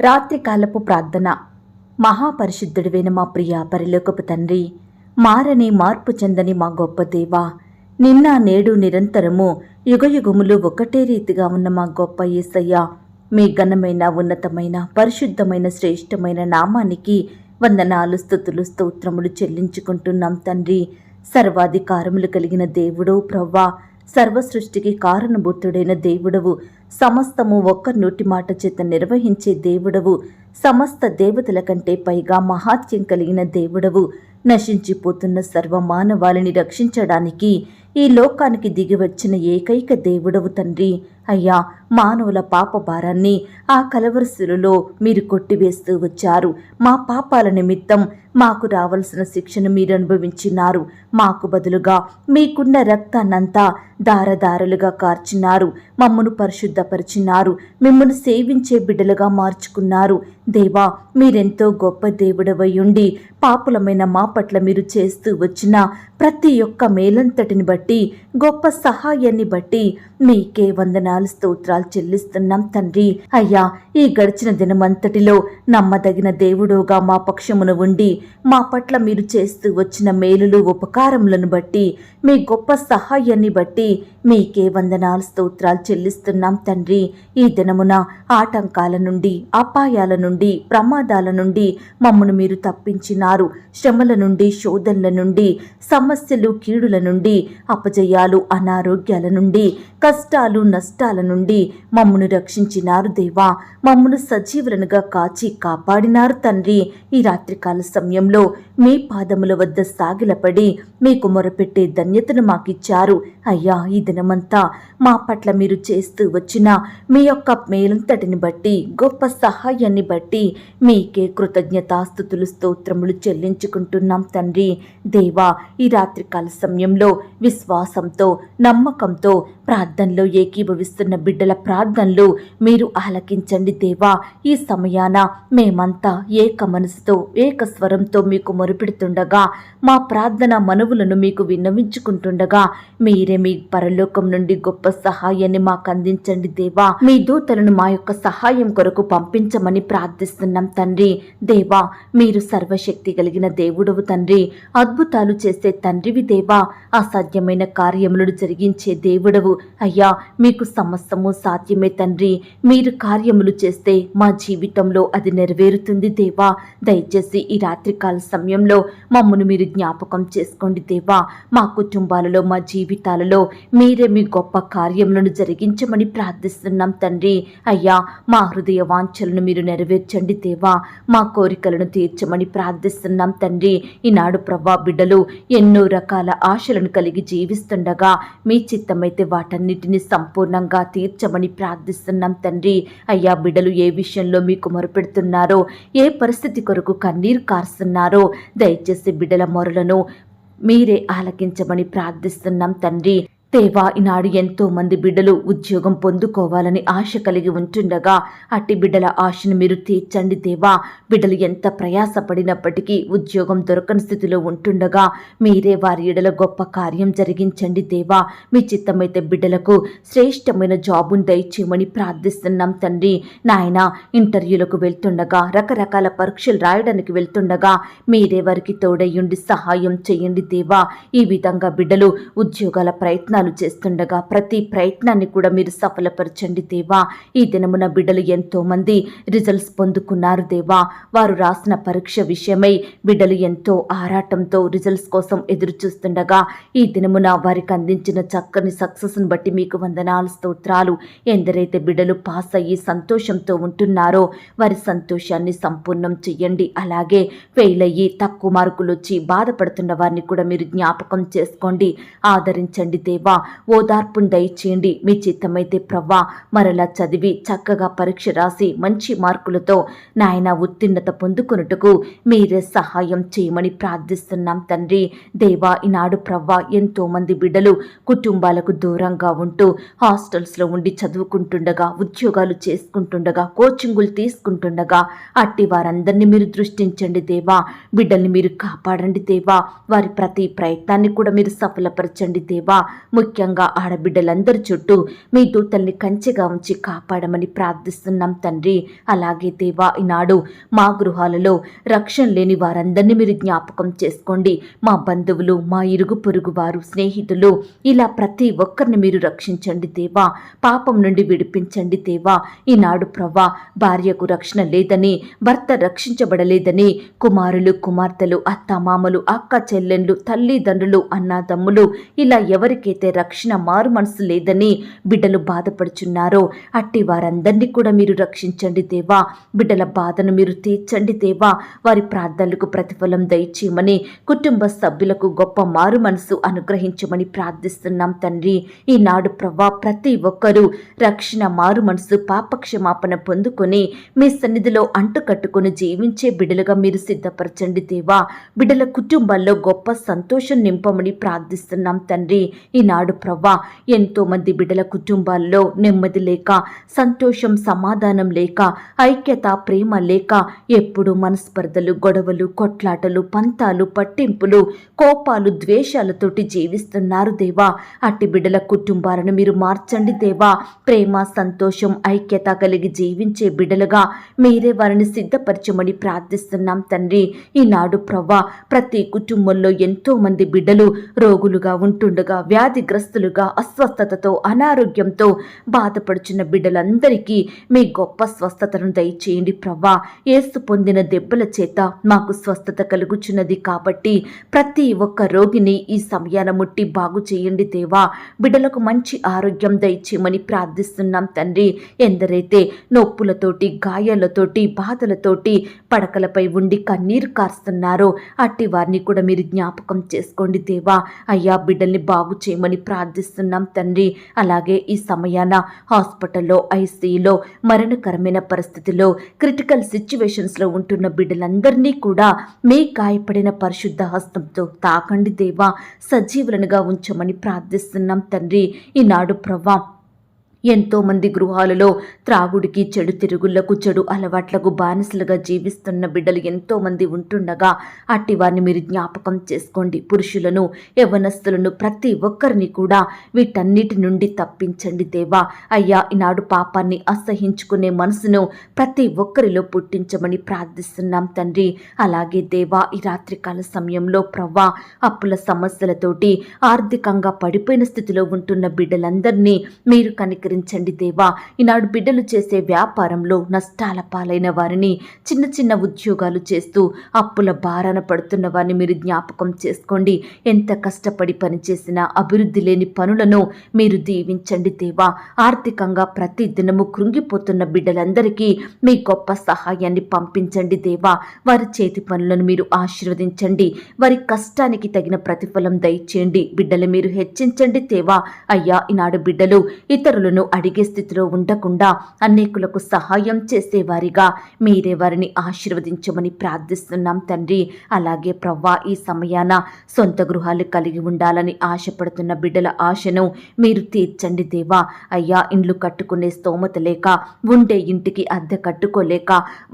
రాత్రికాలపు ప్రార్థన. మహాపరిశుద్ధుడివైన మా ప్రియ పరిలోకపు తండ్రి మారని మార్పు చెందని మా గొప్ప దేవా నిన్న నేడు నిరంతరము యుగయుగములు ఒకటే రీతిగా ఉన్న మా గొప్ప యేసయ్య మీ ఘనమైన ఉన్నతమైన పరిశుద్ధమైన శ్రేష్టమైన నామానికి వందనాలు స్థుతులు స్తోత్రములు చెల్లించుకుంటున్నాం తండ్రి. సర్వాధికారములు కలిగిన దేవుడు ప్రవ్వా సర్వ సృష్టికి కారణభూతుడైన దేవుడవు సమస్తము ఒక్క నోటి మాట చేత నిర్వహించే దేవుడవు. సమస్త దేవతల కంటే పైగా మహాత్యం కలిగిన దేవుడవు. నశించిపోతున్న సర్వ మానవాళిని రక్షించడానికి ఈ లోకానికి దిగివచ్చిన ఏకైక దేవుడవు తండ్రి. అయ్యా మానవుల పాప భారాన్ని ఆ కలవరసులలో మీరు కొట్టివేస్తూ వచ్చారు. మా పాపాల నిమిత్తం మాకు రావలసిన శిక్షను మీరు అనుభవించినారు మాకు బదులుగా మీకున్న రక్తాన్నంతా దారదారులుగా కార్చినారు. మమ్మను పరిశుద్ధపరిచినారు. మిమ్మల్ని సేవించే బిడ్డలుగా మార్చుకున్నారు. దేవా మీరెంతో గొప్ప దేవుడవై ఉండి పాపులమైన మా పట్ల మీరు చేస్తూ వచ్చిన ప్రతి ఒక్క మేలంతటిని బట్టి గొప్ప సహాయాన్ని బట్టి మీకే వందనాలు స్తోత్రాలు చెల్లిస్తున్నాం తండ్రి. అయ్యా ఈ గడిచిన దినమంతటిలో నమ్మదగిన దేవుడుగా మా పక్షమున ఉండి మా పట్ల మీరు చేస్తూ వచ్చిన మేలులు ఉపకారములను బట్టి మీ గొప్ప సహాయాన్ని బట్టి మీకే వందనాలు స్తోత్రాలు చెల్లిస్తున్నాం తండ్రి. ఈ దినమున ఆటంకాల నుండి అపాయాల నుండి ప్రమాదాల నుండి మమ్మను మీరు తప్పించినారు. శ్రమల నుండి శోధనల నుండి సమస్యలు కీడుల నుండి అపజయాలు అనారోగ్యాల నుండి కష్టాలు నష్టాల నుండి మమ్మను రక్షించినారు దేవా. మమ్మను సజీవులనుగా కాచి కాపాడినారు తండ్రి. ఈ రాత్రికాల సమయంలో మీ పాదముల వద్ద సాగిలపడి మీకు మొరపెట్టే ధన్యతను మాకిచ్చారు. అయ్యా ఈ దినమంతా మా పట్ల మీరు చేస్తూ వచ్చిన మీ యొక్క మేలంతటిని బట్టి గొప్ప సహాయాన్ని బట్టి మీకే కృతజ్ఞతాస్థుతులు స్తోత్రములు చెల్లించుకుంటున్నాం తండ్రి. దేవా ఈ రాత్రికాల సమయంలో విశ్వాసంతో నమ్మకంతో ప్రార్థనలో ఏకీభవిస్తున్న బిడ్డల ప్రార్థనలు మీరు ఆలకించండి దేవా. ఈ సమయాన మేమంతా ఏక మనసుతో ఏక స్వరంతో మీకు మొరుపెడుతుండగా మా ప్రార్థన మనవులను మీకు విన్నవించుకుంటుండగా మీరే మీ పరలోకం నుండి గొప్ప సహాయాన్ని మాకు అందించండి దేవా. మీ దూతలను మా యొక్క సహాయం కొరకు పంపించమని ప్రార్థిస్తున్నాం తండ్రి. దేవా మీరు సర్వశక్తి కలిగిన దేవుడవు తండ్రి. అద్భుతాలు చేసే తండ్రివి దేవా. అసాధ్యమైన కార్యములను జరిగించే దేవుడవు. అయ్యా మీకు సమస్తము సాధ్యమే తండ్రి. మీరు కార్యములు చేస్తే మా జీవితంలో అది నెరవేరుతుంది దేవా. దయచేసి ఈ రాత్రికాల సమయంలో మమ్మను మీరు జ్ఞాపకం చేసుకోండి దేవా. మా కుటుంబాలలో మా జీవితాలలో మీరే మీ గొప్ప కార్యములను జరిగించమని ప్రార్థిస్తున్నాం తండ్రి. అయ్యా మా హృదయ వాంఛలను మీరు నెరవేర్చండి దేవా. మా కోరికలను తీర్చమని ప్రార్థిస్తున్నాం తండ్రి. ఈనాడు ప్రభా బిడ్డలు ఎన్నో రకాల ఆశలను కలిగి జీవిస్తుండగా మీ చిత్తమైతే వాటన్నిటిని సంపూర్ణంగా తీర్చమని ప్రార్థిస్తున్నాం తండ్రి. అయ్యా బిడ్డలు ఏ విషయంలో మీకు మొరపెడుతున్నారో ఏ పరిస్థితి కొరకు కన్నీరు కారుస్తున్నారో దయచేసి బిడ్డల మొరలను మీరే ఆలకించమని ప్రార్థిస్తున్నాం తండ్రి. దేవా ఈనాడు ఎంతో మంది బిడ్డలు ఉద్యోగం పొందుకోవాలని ఆశ కలిగి ఉంటుండగా అట్టి బిడ్డల ఆశను మీరు తీర్చండి దేవా బిడ్డలు ఎంత ప్రయాసపడినప్పటికీ ఉద్యోగం దొరకని స్థితిలో ఉంటుండగా మీరే వారి ఎడల గొప్ప కార్యం జరిగించండి దేవా మీ చిత్తమైతే బిడ్డలకు శ్రేష్టమైన జాబును దయచేయమని ప్రార్థిస్తున్నాం తండ్రి. నాయన ఇంటర్వ్యూలకు వెళ్తుండగా రకరకాల పరీక్షలు రాయడానికి వెళ్తుండగా మీరే వారికి తోడయ్యుండి సహాయం చేయండి దేవా ఈ విధంగా బిడ్డలు ఉద్యోగాల ప్రయత్నాలు చేస్తుండగా ప్రతి ప్రయత్నాన్ని కూడా మీరు సఫలపరచండి దేవా. ఈ దినమున బిడ్డలు ఎంతో మంది రిజల్ట్స్ పొందుకున్నారు దేవా. వారు రాసిన పరీక్ష విషయమై బిడ్డలు ఎంతో ఆరాటంతో రిజల్ట్స్ కోసం ఎదురు చూస్తుండగా ఈ దినమున వారికి అందించిన చక్కని సక్సెస్ను బట్టి మీకు వందనాలు స్తోత్రాలు. ఎందరైతే బిడ్డలు పాస్ అయ్యి సంతోషంతో ఉంటున్నారో వారి సంతోషాన్ని సంపూర్ణం చెయ్యండి. అలాగే ఫెయిల్ అయ్యి తక్కువ మార్కులు వచ్చి బాధపడుతున్న వారిని కూడా మీరు జ్ఞాపకం చేసుకోండి. ఆదరించండి దేవా. ఓదార్పును దయచేయండి. మీ చిత్తమైతే ప్రవ్వా మరలా చదివి చక్కగా పరీక్ష రాసి మంచి మార్కులతో నాయన ఉత్తీర్ణత పొందుకొనుటకు మీరే సహాయం చేయమని ప్రార్థిస్తున్నాం తండ్రి. దేవా ఈనాడు ప్రవ్వా ఎంతో మంది బిడ్డలు కుటుంబాలకు దూరంగా ఉంటూ హాస్టల్స్లో ఉండి చదువుకుంటుండగా ఉద్యోగాలు చేసుకుంటుండగా కోచింగులు తీసుకుంటుండగా అట్టి వారందరినీ మీరు దృష్టించండి దేవా. బిడ్డల్ని మీరు కాపాడండి దేవా. వారి ప్రతి ప్రయత్నాన్ని కూడా మీరు సఫలపరచండి దేవా. ముఖ్యంగా ఆడబిడ్డలందరి చుట్టూ మీ దూతల్ని కంచెగా ఉంచి కాపాడమని ప్రార్థిస్తున్నాం తండ్రి. అలాగే దేవా ఈనాడు మా గృహాలలో రక్షణ లేని వారందరినీ మీరు జ్ఞాపకం చేసుకోండి. మా బంధువులు మా ఇరుగు పొరుగు వారు స్నేహితులు ఇలా ప్రతి ఒక్కరిని మీరు రక్షించండి దేవా. పాపం నుండి విడిపించండి దేవా. ఈనాడు ప్రవ్వా భార్యకు రక్షణ లేదని భర్త రక్షించబడలేదని కుమారులు కుమార్తెలు అత్తమామలు అక్క చెల్లెండ్లు తల్లిదండ్రులు అన్నాదమ్ములు ఇలా ఎవరికైతే రక్షణ మారు మనసు లేదని బిడ్డలు బాధపడుచున్నారో. అట్టి వారందరినీ కూడా మీరు రక్షించండి దేవా. బిడ్డల బాధను మీరు తీర్చండి దేవా. వారి ప్రార్థనలకు ప్రతిఫలం దయచేయమని కుటుంబ సభ్యులకు గొప్ప మారు మనసు అనుగ్రహించమని ప్రార్థిస్తున్నాం తండ్రి. ఈనాడు ప్రభా ప్రతి ఒక్కరూ రక్షణ మారు మనసు పాపక్షమాపణ పొందుకొని మీ సన్నిధిలో అంటుకట్టుకొని జీవించే బిడ్డలుగా మీరు సిద్ధపరచండి దేవా. బిడ్డల కుటుంబాల్లో గొప్ప సంతోషం నింపమని ప్రార్థిస్తున్నాం తండ్రి. ఈనాడు ప్రవ్వా. ఎంతో మంది బిడ్డల కుటుంబాల్లో నెమ్మది లేక సంతోషం సమాధానం లేక ఐక్యత ప్రేమ లేక ఎప్పుడు మనస్పర్ధలు గొడవలు కొట్లాటలు పంతాలు పట్టింపులు కోపాలు ద్వేషాలతోటి జీవిస్తున్నారు దేవా. అట్టి బిడ్డల కుటుంబాలను మీరు మార్చండి దేవా. ప్రేమ సంతోషం ఐక్యత కలిగి జీవించే బిడ్డలుగా మీరే వారిని సిద్ధపరచమని ప్రార్థిస్తున్నాం తండ్రి. ఈనాడు ప్రవ్వా ప్రతి కుటుంబంలో ఎంతో మంది బిడ్డలు రోగులుగా ఉంటుండగా వ్యాధి వ్యాధిగ్రస్తులుగా అస్వస్థతతో అనారోగ్యంతో బాధపడుచున్న బిడ్డలందరికీ మీ గొప్ప స్వస్థతను దయచేయండి ప్రవ్వా. ఏసు పొందిన దెబ్బల చేత మాకు స్వస్థత కలుగుచున్నది కాబట్టి ప్రతి ఒక్క రోగిని ఈ సమయాన ముట్టి బాగు చేయండి దేవా. బిడ్డలకు మంచి ఆరోగ్యం దయచేయమని ప్రార్థిస్తున్నాం తండ్రి. ఎందరైతే నొప్పులతోటి గాయాలతోటి బాధలతోటి పడకలపై ఉండి కన్నీరు కారుస్తున్నారో అట్టి వారిని కూడా మీరు జ్ఞాపకం చేసుకోండి దేవా. అయ్యా బిడ్డల్ని బాగు చేయమని ప్రార్థిస్తున్నాం తండ్రి. అలాగే ఈ సమయాన హాస్పిటల్లో ఐసీయూలో మరణకరమైన పరిస్థితిలో క్రిటికల్ సిచ్యువేషన్స్లో ఉంటున్న బిడ్డలందరినీ కూడా మీ గాయపడిన పరిశుద్ధ హస్తంతో తాకండి దేవా. సజీవులనుగా ఉంచమని ప్రార్థిస్తున్నాం తండ్రి. ఈనాడు ప్రభా ఎంతో మంది గృహాలలో త్రాగుడికి చెడు తిరుగుళ్ళకు చెడు అలవాట్లకు బానిసలుగా జీవిస్తున్న బిడ్డలు ఎంతో మంది ఉంటుండగా అట్టి వారిని మీరు జ్ఞాపకం చేసుకోండి. పురుషులను యవనస్తులను ప్రతి ఒక్కరిని కూడా వీటన్నిటి నుండి తప్పించండి దేవా. అయ్యా ఈనాడు పాపాన్ని అసహించుకునే మనసును ప్రతి ఒక్కరిలో పుట్టించమని ప్రార్థిస్తున్నాం తండ్రి. అలాగే దేవా ఈ రాత్రికాల సమయంలో ప్రవ్వా అప్పుల సమస్యలతోటి ఆర్థికంగా పడిపోయిన స్థితిలో ఉంటున్న బిడ్డలందరినీ మీరు కనికరి కనికరించండి దేవా. ఈనాడు బిడ్డలు చేసే వ్యాపారంలో నష్టాల పాలైన వారిని చిన్న చిన్న ఉద్యోగాలు చేస్తూ అప్పుల భారాన పడుతున్న వారిని మీరు జ్ఞాపకం చేసుకోండి. ఎంత కష్టపడి పనిచేసినా అభివృద్ధి లేని పనులను మీరు దీవించండి దేవా. ఆర్థికంగా ప్రతి దినము కృంగిపోతున్న బిడ్డలందరికీ మీ గొప్ప సహాయాన్ని పంపించండి దేవా. వారి చేతి పనులను మీరు ఆశీర్వదించండి. వారి కష్టానికి తగిన ప్రతిఫలం దయచేయండి. బిడ్డలు మీరు హెచ్చించండి దేవా. అయ్యా ఈనాడు బిడ్డలు ఇతరులను అడిగే స్థితిలో ఉండకుండా అనేకులకు సహాయం చేసేవారిగా. మీరే వారిని ఆశీర్వదించమని ప్రార్థిస్తున్నాం తండ్రి. అలాగే ప్రవ్వా ఈ సమయాన సొంత గృహాలు కలిగి ఉండాలని ఆశపడుతున్న బిడ్డల ఆశను మీరు తీర్చండి దేవా. అయ్యా ఇండ్లు కట్టుకునే స్తోమత లేక ఉండే ఇంటికి అద్దె కట్టుకోలేక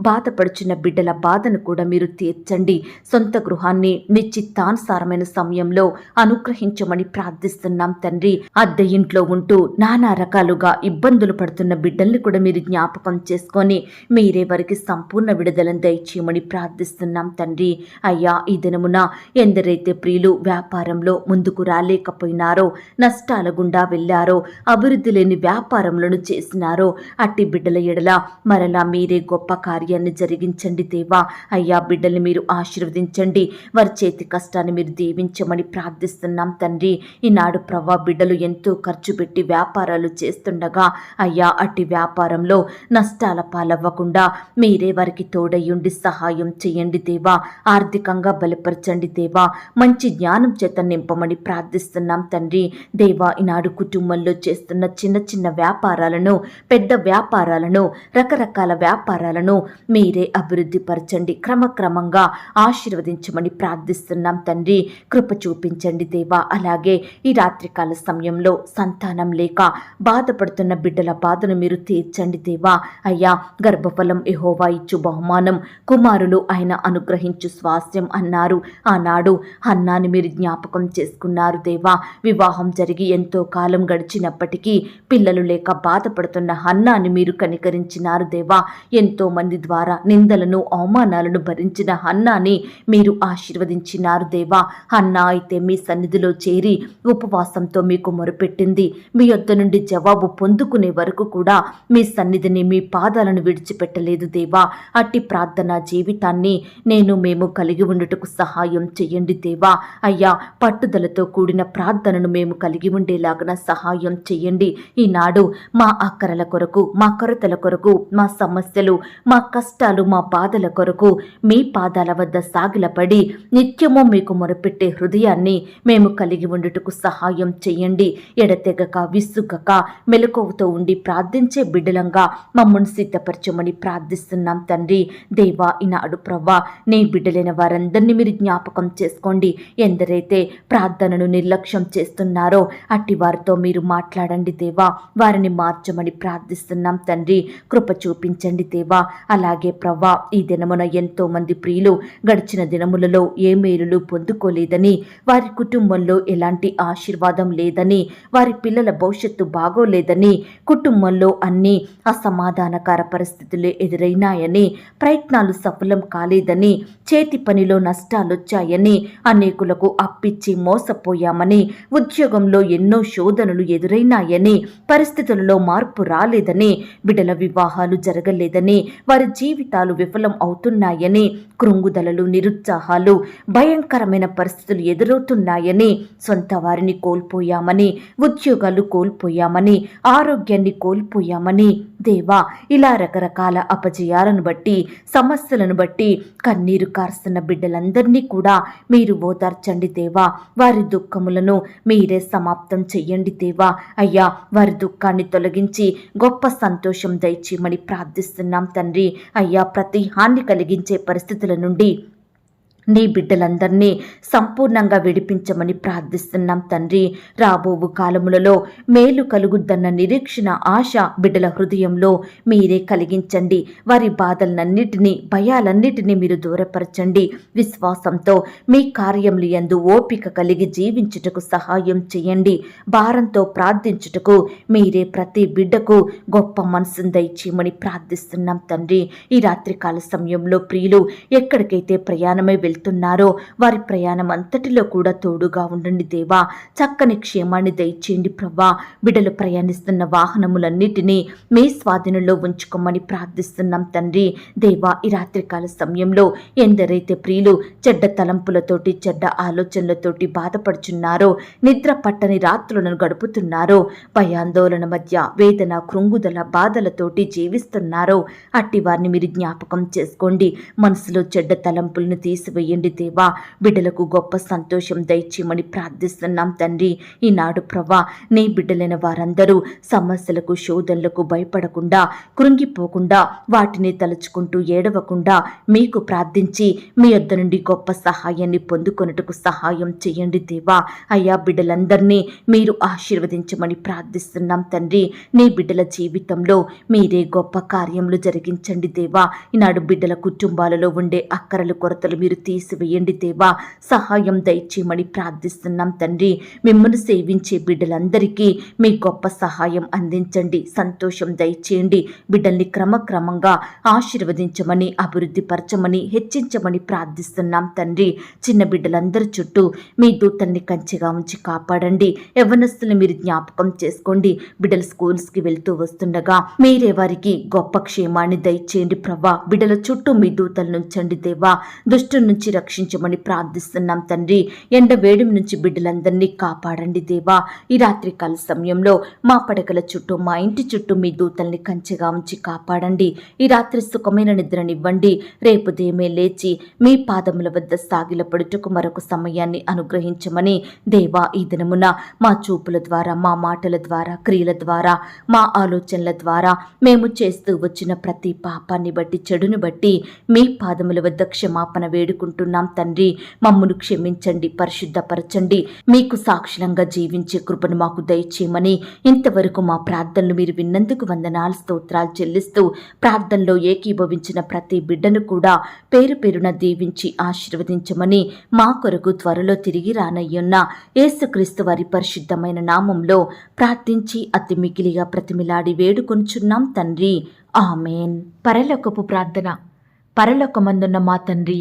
బాధపడుచున్న బిడ్డల బాధను కూడా మీరు తీర్చండి. సొంత గృహాన్ని మీ చిత్తానుసారమైన సమయంలో అనుగ్రహించమని ప్రార్థిస్తున్నాం తండ్రి. అద్దె ఇంట్లో ఉంటూ నానా రకాలుగా ఇబ్బందులు పడుతున్న బిడ్డల్ని కూడా మీరు జ్ఞాపకం చేసుకొని మీరే వారికి సంపూర్ణ విడుదలను దయచేయమని ప్రార్థిస్తున్నాం తండ్రి. అయ్యా ఈ దినమున ఎందరైతే ప్రియులు వ్యాపారంలో ముందుకు రాలేకపోయినారో నష్టాల గుండా వెళ్ళారో అభివృద్ధి లేని వ్యాపారంలోను చేసినారో అట్టి బిడ్డల ఎడల మరలా మీరే గొప్ప కార్యాన్ని జరిగించండి దేవా. అయ్యా బిడ్డల్ని మీరు ఆశీర్వదించండి. వారి చేతి కష్టాన్ని మీరు దీవించమని ప్రార్థిస్తున్నాం తండ్రి. ఈనాడు ప్రవ్వా బిడ్డలు ఎంతో ఖర్చు పెట్టి వ్యాపారాలు చేస్తుండగా అయ్యా అట్టి వ్యాపారంలో నష్టాల పాలవ్వకుండా మీరే వారికి తోడయ్యుండి సహాయం చేయండి దేవా. ఆర్థికంగా బలపరచండి దేవా. మంచి జ్ఞానం చేత నింపమని ప్రార్థిస్తున్నాం తండ్రి. దేవా ఈనాడు కుటుంబంలో చేస్తున్న చిన్న చిన్న వ్యాపారాలను పెద్ద వ్యాపారాలను రకరకాల వ్యాపారాలను మీరే అభివృద్ధి పరచండి. క్రమక్రమంగా ఆశీర్వదించమని ప్రార్థిస్తున్నాం తండ్రి. కృప చూపించండి దేవా. అలాగే ఈ రాత్రికాల సమయంలో సంతానం లేక బాధ బాధపడుతున్న బిడ్డల బాధను మీరు తీర్చండి దేవా. అయ్యా గర్భఫలం ఎహోవా ఇచ్చు బహుమానం. కుమారులు ఆయన అనుగ్రహించు స్వాస్థ్యం అన్నారు. ఆనాడు హన్నాని మీరు జ్ఞాపకం చేసుకున్నారు దేవా. వివాహం జరిగి ఎంతో కాలం గడిచినప్పటికీ పిల్లలు లేక బాధపడుతున్న హన్నాని మీరు కనికరించినారు దేవా. ఎంతో మంది ద్వారా నిందలను అవమానాలను భరించిన హన్నాని మీరు ఆశీర్వదించినారు దేవా. హన్నా అయితే మీ సన్నిధిలో చేరి ఉపవాసంతో మీకు మొరుపెట్టింది. మీ యొద్ద నుండి జవాబు పొందుకునే వరకు కూడా మీ సన్నిధిని మీ పాదాలను విడిచిపెట్టలేదు దేవా. అట్టి ప్రార్థన జీవితాన్ని నేను మేము కలిగి ఉండుటకు సహాయం చెయ్యండి దేవా. అయ్యా పట్టుదలతో కూడిన ప్రార్థనను మేము కలిగి ఉండేలాగా సహాయం చెయ్యండి ఈనాడు మా అక్కరల కొరకు మా కొరతల కొరకు మా సమస్యలు మా కష్టాలు మా బాధల కొరకు మీ పాదాల వద్ద సాగిలపడి నిత్యము మీకు మొరపెట్టే హృదయాన్ని మేము కలిగి ఉండుటకు సహాయం చెయ్యండి ఎడతెగక విసుగక మెలకువతో ఉండి ప్రార్థించే బిడ్డలంగా మమ్మల్ని సిద్ధపరచమని ప్రార్థిస్తున్నాం తండ్రి. దేవా ఈనాడు ప్రవ్వా నీ బిడ్డలైన వారందరినీ మీరు జ్ఞాపకం చేసుకోండి. ఎందరైతే ప్రార్థనను నిర్లక్ష్యం చేస్తున్నారో అట్టి వారితో మీరు మాట్లాడండి దేవా. వారిని మార్చమని ప్రార్థిస్తున్నాం తండ్రి. కృప చూపించండి దేవా. అలాగే ప్రవ్వా ఈ దినమున ఎంతో మంది ప్రియులు గడిచిన దినములలో ఏ మేలులు పొందుకోలేదని వారి కుటుంబంలో ఎలాంటి ఆశీర్వాదం లేదని వారి పిల్లల భవిష్యత్తు బాగోలేదు లేదని కుటుంబంలో అన్ని అసమాధానకర పరిస్థితులు ఎదురైనాయని ప్రయత్నాలు సఫలం కాలేదని చేతి పనిలో నష్టాలొచ్చాయని అనేకులకు అప్పిచ్చి మోసపోయామని ఉద్యోగంలో ఎన్నో శోధనలు ఎదురైనాయని పరిస్థితులలో మార్పు రాలేదని బిడ్డల వివాహాలు జరగలేదని వారి జీవితాలు విఫలం అవుతున్నాయని కృంగుదలలు నిరుత్సాహాలు భయంకరమైన పరిస్థితులు ఎదురవుతున్నాయని సొంత వారిని కోల్పోయామని ఉద్యోగాలు కోల్పోయామని ఆరోగ్యాన్ని కోల్పోయామని. దేవా ఇలా రకరకాల అపజయాలను బట్టి సమస్యలను బట్టి కన్నీరు కారుస్తున్న బిడ్డలందరినీ కూడా మీరు ఓదార్చండి దేవా. వారి దుఃఖములను మీరే సమాప్తం చెయ్యండి దేవా. అయ్యా వారి దుఃఖాన్ని తొలగించి గొప్ప సంతోషం దయచేయమని ప్రార్థిస్తున్నాం తండ్రి. అయ్యా ప్రతి హాని కలిగించే పరిస్థితుల నుండి నీ బిడ్డలందరినీ సంపూర్ణంగా విడిపించమని ప్రార్థిస్తున్నాం తండ్రి. రాబోవు కాలములలో మేలు కలుగుద్దన్న నిరీక్షణ ఆశ బిడ్డల హృదయంలో మీరే కలిగించండి. వారి బాధలన్నిటినీ భయాలన్నిటినీ మీరు దూరపరచండి. విశ్వాసంతో మీ కార్యములు ఎందు ఓపిక కలిగి జీవించుటకు సహాయం చేయండి. భారంతో ప్రార్థించుటకు మీరే ప్రతి బిడ్డకు గొప్ప మనసును దయచేయమని ప్రార్థిస్తున్నాం తండ్రి. ఈ రాత్రికాల సమయంలో ప్రియులు ఎక్కడికైతే ప్రయాణమై వెళ్తున్నారో. వారి ప్రయాణం అంతటిలో కూడా తోడుగా ఉండండి దేవా. చక్కని క్షేమాన్ని దయచేయండి ప్రవ్వా బిడ్డలు ప్రయాణిస్తున్న వాహనములన్నిటినీ మీ స్వాధీనంలో ఉంచుకోమని ప్రార్థిస్తున్నాం తండ్రి. దేవా ఈ రాత్రికాల సమయంలో ఎందరైతే ప్రియులు చెడ్డ తలంపులతోటి చెడ్డ ఆలోచనలతోటి బాధపడుచున్నారో నిద్ర పట్టని రాత్రులను గడుపుతున్నారో భయాందోళన మధ్య వేదన కృంగుదల బాధలతోటి జీవిస్తున్నారో అట్టి వారిని మీరు జ్ఞాపకం చేసుకోండి. మనసులో చెడ్డ తలంపులను తీసివేయండి. దేవా. బిడ్డలకు గొప్ప సంతోషం దయచేయమని ప్రార్థిస్తున్నాం తండ్రి. ఈనాడు ప్రభా నీ బిడ్డలైన వారందరూ సమస్యలకు శోధనలకు భయపడకుండా కృంగిపోకుండా వాటిని తలుచుకుంటూ ఏడవకుండా మీకు ప్రార్థించి మీ యొద్ద నుండి గొప్ప సహాయాన్ని పొందుకొనుటకు సహాయం చేయండి దేవా. అయ్యా బిడ్డలందరినీ మీరు ఆశీర్వదించమని ప్రార్థిస్తున్నాం తండ్రి. నీ బిడ్డల జీవితంలో మీరే గొప్ప కార్యములు జరిగించండి దేవా. ఈనాడు బిడ్డల కుటుంబాలలో ఉండే అక్కరలు కొరతలు మీరు తీసివేయండి దేవా. సహాయం దయచేయమని ప్రార్థిస్తున్నాం తండ్రి. మిమ్మల్ని సేవించే బిడ్డలందరికీ మీ గొప్ప సహాయం అందించండి. సంతోషం దయచేయండి. బిడ్డల్ని క్రమక్రమంగా ఆశీర్వదించమని అభివృద్ధి పరచమని హెచ్చించమని ప్రార్థిస్తున్నాం తండ్రి. చిన్న బిడ్డలందరి చుట్టూ మీ దూతల్ని కంచెగా ఉంచి కాపాడండి. యవ్వనస్తులు మీరు జ్ఞాపకం చేసుకోండి. బిడ్డలు స్కూల్స్కి వెళ్తూ వస్తుండగా మీరే వారికి గొప్ప క్షేమాన్ని దయచేయండి. ప్రభా బిడ్డల చుట్టూ మీ దూతలు నుంచండి దేవా. దుష్టు నుంచి రక్షించమని ప్రార్థిస్తున్నాం తండ్రి. ఎండ వేడి నుంచి బిడ్డలందరినీ కాపాడండి దేవా. ఈ రాత్రికాల సమయంలో మా పడకల చుట్టూ మా ఇంటి చుట్టూ మీ దూతల్ని కంచెగా ఉంచి కాపాడండి. ఈ రాత్రి సుఖమైన నిద్రనివ్వండి. రేపు దేమే లేచి మీ పాదముల వద్ద సాగిలపడుటకు మరొక సమయాన్ని అనుగ్రహించమని దేవా ఈ దినమున మా చూపుల ద్వారా మా మాటల ద్వారా క్రియల ద్వారా మా ఆలోచనల ద్వారా మేము చేస్తూ వచ్చిన ప్రతి పాపాన్ని బట్టి చెడును బట్టి మీ పాదముల వద్ద క్షమాపణ వేడుకుంటూ వేడుకుంటున్నాం తండ్రి. మమ్మను క్షమించండి పరిశుద్ధపరచండి. మీకు సాక్షిలంగా జీవించే కృపను మాకు దయచేయమని ఇంతవరకు మా ప్రార్థనలు మీరు విన్నందుకు వందనాలు స్తోత్రాలు చెల్లిస్తూ ప్రార్థనలో ఏకీభవించిన ప్రతి బిడ్డను కూడా పేరు పేరున దీవించి ఆశీర్వదించమని మా కొరకు త్వరలో తిరిగి రానయ్యున్న యేసుక్రీస్తు వారి పరిశుద్ధమైన నామంలో ప్రార్థించి అతి మిగిలిగా ప్రతిమిలాడి వేడుకొనుచున్నాం తండ్రి. ఆమెన్. పరలోకపు ప్రార్థన. పరలోకమందున్న మా తండ్రి